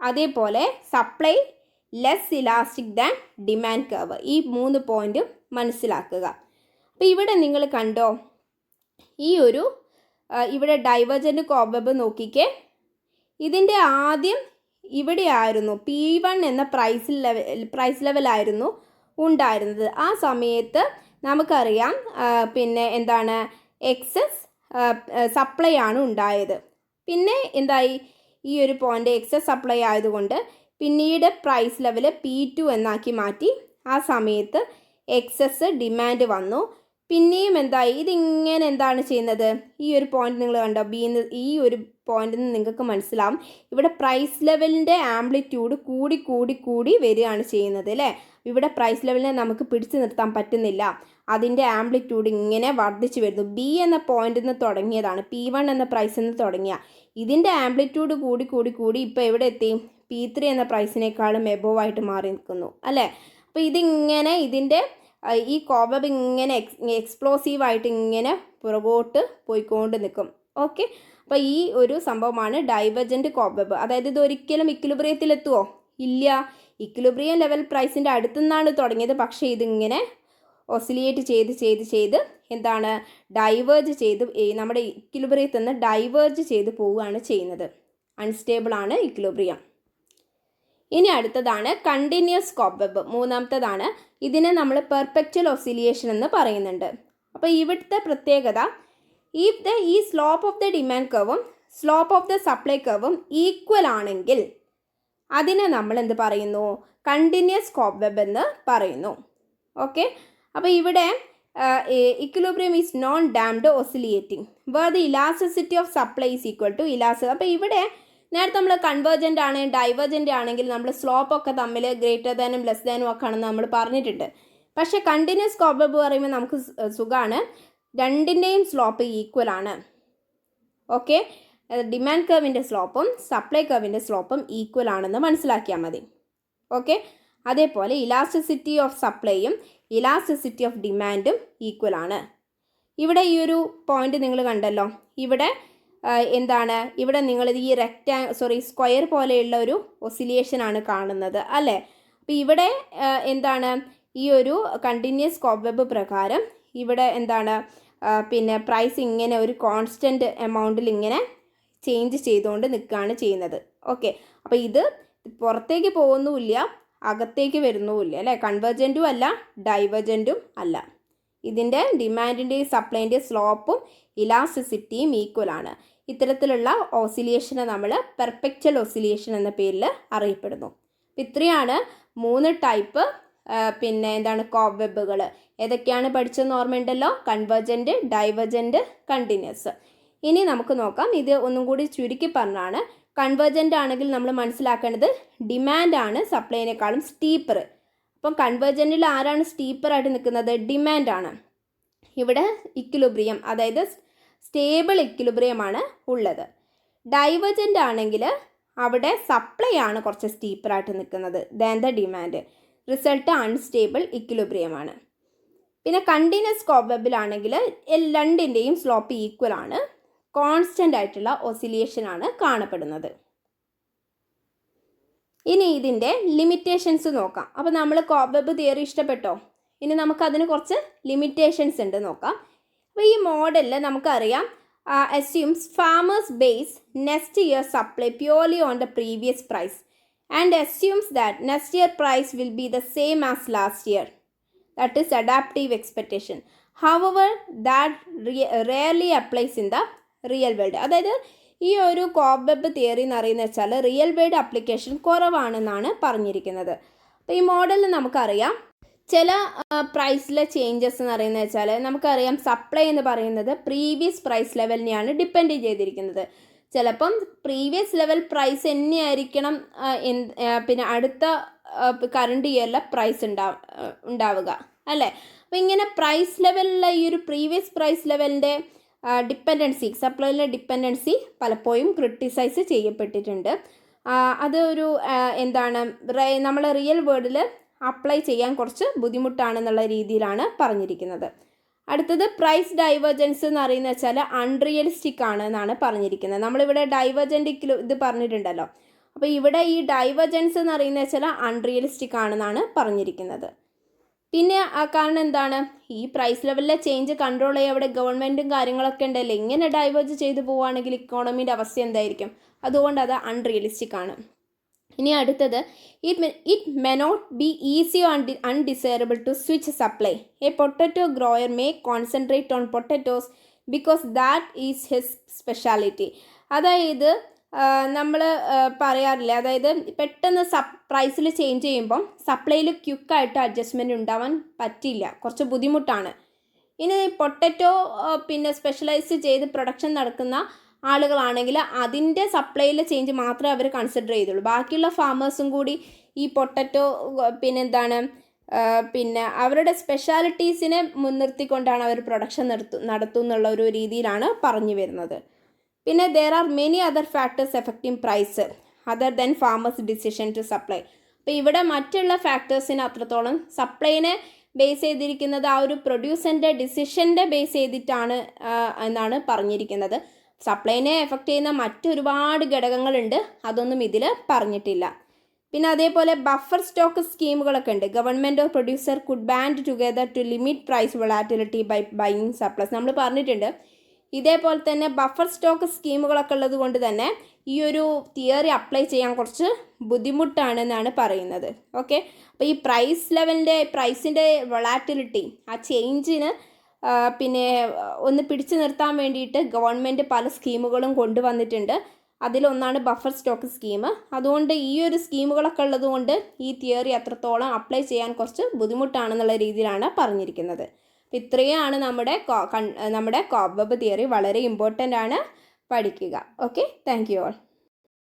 അതേപോലെ supply less elastic than demand curve ഈ മൂന്ന് പോയിന്റും മനസ്സിലാക്കുക. അപ്പോൾ ഇവിടെ നിങ്ങൾ കണ്ടോ ഈ ഒരു ഇവിടെ ഡൈവേർജന്റ് കോബബ് നോക്കിക്കേ. ഇതിന്റെ ആദ്യം ഇവിടെ ആയിരുന്നു പി വൺ എന്ന പ്രൈസ് ലെവൽ പ്രൈസ് ലെവലായിരുന്നു ഉണ്ടായിരുന്നത്. ആ സമയത്ത് നമുക്കറിയാം പിന്നെ എന്താണ് എക്സസ് സപ്ലൈ ആണ് ഉണ്ടായത്. പിന്നെ എന്തായി? ഈ ഒരു പോയിന്റ് എക്സസ് സപ്ലൈ ആയതുകൊണ്ട് പിന്നീട് പ്രൈസ് ലെവൽ പി ടു എന്നാക്കി മാറ്റി. ആ സമയത്ത് എക്സസ് ഡിമാൻഡ് വന്നു. പിന്നെയും എന്തായി? ഇതിങ്ങനെ എന്താണ് ചെയ്യുന്നത്? ഈ ഒരു പോയിന്റ് നിങ്ങൾ കണ്ടോ? ബി ഈ ഒരു പോയിന്റിൽ നിന്ന് നിങ്ങൾക്ക് മനസ്സിലാവും. ഇവിടെ പ്രൈസ് ലെവലിന്റെ ആംപ്ലിറ്റ്യൂഡ് കൂടി കൂടി കൂടി വരികയാണ് ചെയ്യുന്നത് അല്ലേ? ഇവിടെ പ്രൈസ് ലെവലിനെ നമുക്ക് പിടിച്ചു നിർത്താൻ പറ്റുന്നില്ല. അതിന്റെ ആംപ്ലിറ്റ്യൂഡ് ഇങ്ങനെ വർദ്ധിച്ചു വരുന്നു. ബി എന്ന പോയിന്റിൽ നിന്ന് തുടങ്ങിയതാണ്. പി വൺ എന്ന പ്രൈസിൽ നിന്ന് തുടങ്ങിയ. ഇതിന്റെ ആംപ്ലിറ്റ്യൂഡ് കൂടി കൂടി കൂടി ഇപ്പോൾ എവിടെ എത്തി? പി ത്രീ എന്ന പ്രൈസിനേക്കാളും എബോവായിട്ട് മാറി നിൽക്കുന്നു അല്ലേ? അപ്പോൾ ഇതിങ്ങനെ ഇതിന്റെ ഈ കോബബ് ഇങ്ങനെ എക്സ് എക്സ്പ്ലോസീവ് ആയിട്ട് ഇങ്ങനെ പുറകോട്ട് പോയിക്കൊണ്ട് നിൽക്കും. ഓക്കെ അപ്പോൾ ഈ ഒരു സംഭവമാണ് ഡൈവർജന്റ് കോബബ് അതായത് ഇത് ഒരിക്കലും ഇക്വിലിബ്രിയത്തിലെത്തുമോ ഇല്ല. ഇക്വിലിബ്രിയം ലെവൽ പ്രൈസിന്റെ അടുത്തുനിന്നാണ് തുടങ്ങിയത്. പക്ഷേ ഇതിങ്ങനെ ഒസിലിയേറ്റ് ചെയ്ത് ചെയ്ത് ചെയ്ത് എന്താണ്? ഡൈവേർജ് ചെയ്ത് നമ്മുടെ ഇക്വിലിബ്രിയത്തിൽ നിന്ന് ഡൈവേർജ് ചെയ്ത് പോവുകയാണ് ചെയ്യുന്നത്. അൺസ്റ്റേബിളാണ് ഇക്വിലിബ്രിയം ഇനി അടുത്തതാണ് കണ്ടിന്യൂസ് കോബ്വെബ് മൂന്നാമത്തതാണ് ഇതിനെ നമ്മൾ പെർഫെക്റ്റൽ ഒസിലിയേഷൻ എന്ന് പറയുന്നുണ്ട്. അപ്പോൾ ഇവിടുത്തെ പ്രത്യേകത ഇഫ് ദ ഈ സ്ലോപ്പ് ഓഫ് ദ ഡിമാൻഡ് കർവും സ്ലോപ്പ് ഓഫ് ദ സപ്ലൈ കർവും ഈക്വൽ ആണെങ്കിൽ അതിനെ നമ്മൾ എന്ത് പറയുന്നു? കണ്ടിന്യൂസ് കോബ്വെബ് എന്ന് പറയുന്നു. ഓക്കെ അപ്പോൾ ഇവിടെ equilibrium is non damped oscillating where the elasticity of supply is equal to ഇലാസ് അപ്പോൾ ഇവിടെ നേരത്തെ നമ്മൾ കൺവേർജന്റ് ആണ് ഡൈവേർജന്റ് ആണെങ്കിൽ നമ്മൾ സ്ലോപ്പ് ഒക്കെ തമ്മിൽ ഗ്രേറ്റർ ദാനും ലെസ് ദാനും ഒക്കെ ആണെന്ന് നമ്മൾ പറഞ്ഞിട്ടുണ്ട്. പക്ഷേ കണ്ടിന്യൂസ് കോബബ് പറയുമ്പോൾ നമുക്ക് സുഖമാണ് രണ്ടിന്റെയും സ്ലോപ്പ് ഈക്വൽ ആണ്. ഓക്കെ ഡിമാൻഡ് കർവിന്റെ സ്ലോപ്പും സപ്ലൈ കർവിന്റെ സ്ലോപ്പും ഈക്വൽ ആണെന്ന് മനസ്സിലാക്കിയാൽ മതി. ഓക്കെ അതേപോലെ ഇലാസ്റ്റിസിറ്റി ഓഫ് സപ്ലൈയും ഇലാസ്റ്റിസിറ്റി ഓഫ് ഡിമാൻഡും ഈക്വൽ ആണ്. ഇവിടെ ഈ ഒരു പോയിന്റ് നിങ്ങൾ കണ്ടല്ലോ. ഇവിടെ എന്താണ്? ഇവിടെ നിങ്ങൾ ഈ റെക്റ്റാ സോറി സ്ക്വയർ പോലെയുള്ള ഒരു ഒസിലിയേഷൻ ആണ് കാണുന്നത് അല്ലേ? അപ്പോൾ ഇവിടെ എന്താണ്? ഈ ഒരു കണ്ടിന്യൂസ് കോബ്വെബ് പ്രകാരം ഇവിടെ എന്താണ്? പിന്നെ പ്രൈസ് ഇങ്ങനെ ഒരു കോൺസ്റ്റന്റ് എമൗണ്ടിൽ ഇങ്ങനെ ചേഞ്ച് ചെയ്തുകൊണ്ട് നിൽക്കുകയാണ് ചെയ്യുന്നത്. ഓക്കെ അപ്പോൾ ഇത് പുറത്തേക്ക് പോകുന്നുമില്ല അകത്തേക്ക് വരുന്നുമില്ല അല്ലേ? കൺവേർജന്റും അല്ല ഡൈവേർജന്റും അല്ല. ഇതിന്റെ ഡിമാൻഡിന്റെയും സപ്ലൈന്റെയും സ്ലോപ്പും ഇലാസ്റ്റിസിറ്റിയും ഈക്വൽ ആണ്. ഇത്തരത്തിലുള്ള ഓസിലിയേഷനെ നമ്മൾ പെർഫെക്ച്വൽ ഓസിലിയേഷൻ എന്ന പേരിൽ അറിയപ്പെടുന്നു. ഇത്രയാണ് മൂന്ന് ടൈപ്പ് പിന്നെ എന്താണ് കോവെബുകൾ ഏതൊക്കെയാണ് പഠിച്ചതെന്ന് ഓർമ്മയുണ്ടല്ലോ? Convergent divergent continuous. ഇനി നമുക്ക് നോക്കാം. ഇത് ഒന്നും കൂടി ചുരുക്കി പറഞ്ഞാണ്. കൺവേർജന്റ് ആണെങ്കിൽ നമ്മൾ മനസ്സിലാക്കേണ്ടത് ഡിമാൻഡാണ് സപ്ലൈനേക്കാളും സ്റ്റീപ്പർ. അപ്പം കൺവേർജന്റിൽ ആരാണ് സ്റ്റീപ്പറായിട്ട് നിൽക്കുന്നത്? ഡിമാൻഡാണ് ഇവിടെ ഇക്വിലിബ്രിയം അതായത് സ്റ്റേബിൾ ഇക്വിലിബ്രിയമാണ് ഉള്ളത്. ഡൈവേർജന്റ് ആണെങ്കിൽ അവിടെ സപ്ലൈ ആണ് കുറച്ച് സ്റ്റീപ്പറായിട്ട് നിൽക്കുന്നത് than the demand result unstable ഇക്വിലിബ്രിയമാണ് പിന്നെ കണ്ടിന്യൂസ് കോബബിലാണെങ്കിൽ രണ്ടിന്റെയും സ്ലോപ്പ് ഈക്വൽ ആണ്. കോൺസ്റ്റന്റ് ആയിട്ടുള്ള ഒസിലിയേഷൻ ആണ് കാണപ്പെടുന്നത്. ഇനി ഇതിന്റെ ലിമിറ്റേഷൻസ് നോക്കാം. അപ്പോൾ നമ്മൾ കോബബ് തിയറി ഇഷ്ടപ്പെട്ടോ? ഇനി നമുക്കതിന് കുറച്ച് ലിമിറ്റേഷൻസ് ഉണ്ട് നോക്കാം. അപ്പോൾ ഈ മോഡലിൽ നമുക്കറിയാം assumes farmers base next year supply purely on the previous price and assumes that next year price will be the same as last year that is adaptive expectation however that rarely applies in the real world അതായത് ഈ ഒരു കോബ് തിയറി എന്ന് അറിയുന്ന വെച്ചാൽ റിയൽ വേൾഡ് അപ്ലിക്കേഷൻ കുറവാണെന്നാണ് പറഞ്ഞിരിക്കുന്നത്. അപ്പോൾ ഈ മോഡലിൽ നമുക്കറിയാം ചില പ്രൈസിലെ ചേഞ്ചസ് എന്ന് പറയുന്നത് വെച്ചാൽ നമുക്കറിയാം സപ്ലൈ എന്ന് പറയുന്നത് പ്രീവിയസ് പ്രൈസ് ലെവലിനെയാണ് ഡിപ്പെൻഡ് ചെയ്തിരിക്കുന്നത്. ചിലപ്പം പ്രീവിയസ് ലെവൽ പ്രൈസ് തന്നെയായിരിക്കണം പിന്നെ അടുത്ത കറണ്ട് ഇയറിലെ പ്രൈസ് ഉണ്ടാ ഉണ്ടാവുക അല്ലേ? അപ്പം ഇങ്ങനെ പ്രൈസ് ലെവലിലെ ഈ ഒരു പ്രീവിയസ് പ്രൈസ് ലെവലിന്റെ ഡിപ്പെൻഡൻസി സപ്ലൈയിലെ ഡിപ്പെൻഡൻസി പലപ്പോഴും ക്രിട്ടിസൈസ് ചെയ്യപ്പെട്ടിട്ടുണ്ട്. അത് ഒരു എന്താണ് നമ്മൾ റിയൽ വേൾഡിൽ അപ്ലൈ ചെയ്യാൻ കുറച്ച് ബുദ്ധിമുട്ടാണെന്നുള്ള രീതിയിലാണ് പറഞ്ഞിരിക്കുന്നത്. അടുത്തത് പ്രൈസ് ഡൈവേർജൻസ് എന്ന് പറയുന്നത് വെച്ചാൽ അൺറിയലിസ്റ്റിക് ആണ് എന്നാണ് പറഞ്ഞിരിക്കുന്നത്. നമ്മളിവിടെ ഡൈവേർജന്റ് ഇത് പറഞ്ഞിട്ടുണ്ടല്ലോ. അപ്പോൾ ഇവിടെ ഈ ഡൈവേർജൻസ് എന്ന് പറയുന്നത് വെച്ചാൽ അൺറിയലിസ്റ്റിക് ആണെന്നാണ് പറഞ്ഞിരിക്കുന്നത്. പിന്നെ ആ കാരണം എന്താണ്? ഈ പ്രൈസ് ലെവലിലെ ചേഞ്ച് കൺട്രോൾ ചെയ്യാൻ അവിടെ ഗവൺമെന്റും കാര്യങ്ങളൊക്കെ ഉണ്ടല്ലോ? എങ്ങനെ ഡൈവേർജ് ചെയ്തു പോവുകയാണെങ്കിൽ ഇക്കോണമിന്റെ അവസ്ഥ എന്തായിരിക്കും? അതുകൊണ്ട് അത് അൺറിയലിസ്റ്റിക് ആണ്. ഇനി അടുത്തത് it it may not be easy on undesirable to switch supply a potato grower may concentrate on potatoes because that is his speciality അതായത് നമ്മൾ പറയാറില്ല അതായത് പെട്ടെന്ന് സപ് പ്രൈസിൽ ചേഞ്ച് ചെയ്യുമ്പം സപ്ലൈയിൽ ക്യുക്കായിട്ട് അഡ്ജസ്റ്റ്മെന്റ് ഉണ്ടാവാൻ പറ്റില്ല കുറച്ച് ബുദ്ധിമുട്ടാണ്. ഇനി പൊട്ടറ്റോ പിന്നെ സ്പെഷ്യലൈസ് ചെയ്ത് പ്രൊഡക്ഷൻ നടക്കുന്ന ആളുകളാണെങ്കിൽ അതിന്റെ സപ്ലൈയിലെ ചേഞ്ച് മാത്രമേ അവർ കൺസിഡർ ചെയ്തുള്ളൂ. ബാക്കിയുള്ള ഫാമേഴ്സും കൂടി ഈ പൊട്ടറ്റോ പിന്നെന്താണ് പിന്നെ അവരുടെ സ്പെഷ്യാലിറ്റീസിനെ മുൻനിർത്തിക്കൊണ്ടാണ് അവർ പ്രൊഡക്ഷൻ നടത്തു നടത്തുന്നുള്ള ഒരു രീതിയിലാണ് പറഞ്ഞു വരുന്നത്. പിന്നെ there are many other factors affecting price other than farmers decision to supply അപ്പോൾ ഇവിടെ മറ്റുള്ള ഫാക്ടേഴ്സിന് അത്രത്തോളം സപ്ലൈനെ ബേസ് ചെയ്തിരിക്കുന്നത് ആ ഒരു പ്രൊഡ്യൂസറിന്റെ ഡിസിഷന്റെ ബേസ് ചെയ്തിട്ടാണ് എന്നാണ് പറഞ്ഞിരിക്കുന്നത്. സപ്ലൈനെ എഫക്റ്റ് ചെയ്യുന്ന മറ്റൊരുപാട് ഘടകങ്ങളുണ്ട്. അതൊന്നും ഇതിൽ പറഞ്ഞിട്ടില്ല. പിന്നെ അതേപോലെ ബഫർ സ്റ്റോക്ക് സ്കീമുകളൊക്കെ ഉണ്ട്. Government of producer could band together to limit price volatility by buying surplus നമ്മൾ പറഞ്ഞിട്ടുണ്ട്. ഇതേപോലെ തന്നെ ബഫർ സ്റ്റോക്ക് സ്കീമുകളൊക്കെ ഉള്ളത് കൊണ്ട് തന്നെ ഈ ഒരു തിയറി അപ്ലൈ ചെയ്യാൻ കുറച്ച് ബുദ്ധിമുട്ടാണെന്നാണ് പറയുന്നത്. ഓക്കെ അപ്പോൾ ഈ പ്രൈസ് ലെവലിന്റെ പ്രൈസിന്റെ വൊളാറ്റിലിറ്റി ആ ചേഞ്ചിന് പിന്നെ ഒന്ന് പിടിച്ചു നിർത്താൻ വേണ്ടിയിട്ട് ഗവൺമെന്റ് പല സ്കീമുകളും കൊണ്ടുവന്നിട്ടുണ്ട്. അതിലൊന്നാണ് ബഫർ സ്റ്റോക്ക് സ്കീം. അതുകൊണ്ട് ഈ ഒരു സ്കീമുകളൊക്കെ ഉള്ളതുകൊണ്ട് ഈ തിയറി അത്രത്തോളം അപ്ലൈ ചെയ്യാൻ കുറച്ച് ബുദ്ധിമുട്ടാണെന്നുള്ള രീതിയിലാണ് പറഞ്ഞിരിക്കുന്നത്. ഇത്രയാണ് നമ്മുടെ നമ്മുടെ കോബബ് തിയറി വളരെ ഇമ്പോർട്ടന്റ് ആണ് പഠിക്കുക. ഓക്കെ? Thank you all.